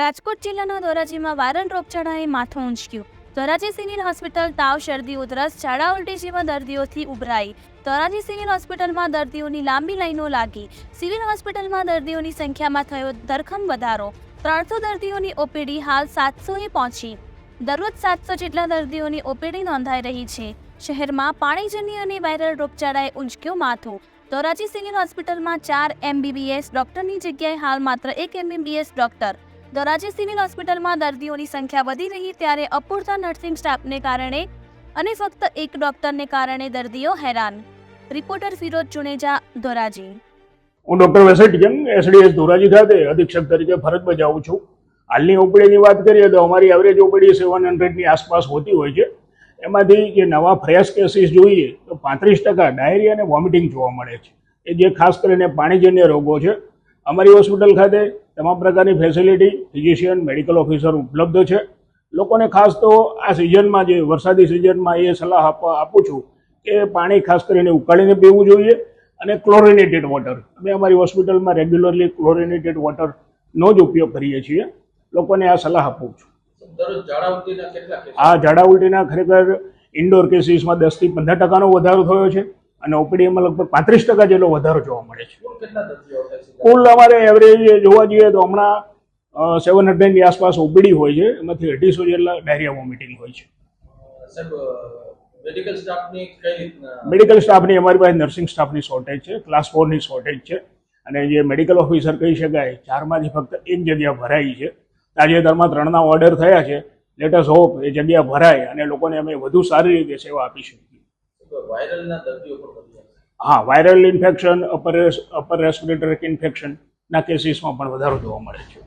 રાજકોટ જિલ્લાના ધોરાજીમાં વારણ રોગચાળાએ માથું ઊંચક્યું. Dhoraji civil hospital તાવ, શરદી, ઉધરસ, ઝાડા, ઉલટી જેવા દર્દીઓથી ઉભરાઈ. ધોરાજી સિવિલ હોસ્પિટલમાં દર્દીઓની લાંબી લાઈનો લાગી. સિવિલ હોસ્પિટલમાં દર્દીઓની સંખ્યામાં થયો ધરખમ વધારો. ત્રણસો દર્દીઓની ઓપીડી હાલ સાતસોએ પહોંચી. દરરોજ સાતસો જેટલા દર્દીઓની ઓપીડી નોંધાઈ રહી છે. શહેરમાં પાણીજન્ય અને વાયરલ રોગચાળાએ ઊંચક્યું માથું. ધોરાજી સિવિલ હોસ્પિટલમાં ચાર એમબીબીએસ ડોક્ટરની જગ્યાએ હાલ માત્ર એક એમબીબીએસ ડોક્ટર ધોરાજી સિવિલ હોસ્પિટલમાં દર્દીઓની સંખ્યા વધી રહી ત્યારે અપૂરતા નર્સિંગ સ્ટાફને કારણે અને ફક્ત એક ડોક્ટરને કારણે દર્દીઓ હેરાન. રિપોર્ટર ફિરોજ ચુનેજા, ધોરાજી. હું ડૉક્ટર વેસેટિયન એસડીએસ ધોરાજી ખાતે અધિક્ષક તરીકે ફરજ બજાવું છું. હાલની ઓપીડીની વાત કરીએ તો અમારી એવરેજ ઓપીડી સેવન હંડ્રેડની આસપાસ હોતી હોય છે. એમાંથી જે નવા ફ્રેશ કેસીસ જોઈએ તો પાંત્રીસ ટકા ડાયરિયા અને વોમિટિંગ જોવા મળે છે. એ જે ખાસ કરીને પાણીજન્ય રોગો છે અમારી હોસ્પિટલ ખાતે તમામ પ્રકારની ફેસિલિટી ફિઝિશિયન મેડિકલ ઓફિસર ઉપલબ્ધ છે. લોકોને ખાસ તો આ સિઝનમાં જે વરસાદી સિઝનમાં એ સલાહ આપવા આપું છું કે પાણી ખાસ કરીને ઉકાળીને પીવું જોઈએ અને ક્લોરિનેટેડ વોટર અમે અમારી હોસ્પિટલમાં રેગ્યુલરલી ક્લોરિનેટેડ વોટરનો જ ઉપયોગ કરીએ છીએ. લોકોને આ સલાહ આપું છું. આ ઝાડા ઉલટીના ખરેખર ઇન્ડોર કેસીસમાં દસથી પંદર ટકાનો વધારો થયો છે. અને ઓપીડીમાં લગભગ પાંત્રીસ ટકા જેટલો વધારો જોવા મળે છે. કુલ અમારે એવરેજ જોવા જઈએ તો હમણાં સેવન હંડ્રેડની આસપાસ ઓપીડી હોય છે. એમાંથી અઢીસો જેટલા ડાયરિયા વોમિટિંગ હોય છે. મેડિકલ સ્ટાફની અમારી પાસે નર્સિંગ સ્ટાફની શોર્ટેજ છે ક્લાસ ફોરની શોર્ટેજ છે. અને જે મેડિકલ ઓફિસર કહી શકાય ચારમાંથી ફક્ત એક જગ્યા ભરાઈ છે. તાજેતરમાં ત્રણના ઓર્ડર થયા છે. લેટસ હોપ એ જગ્યા ભરાય અને લોકોને અમે વધુ સારી રીતે સેવા આપી શકીએ. હા viral infection upper upper respiratory ઇન્ફેક્શનના કેસીસમાં પણ વધારો જોવા મળે છે.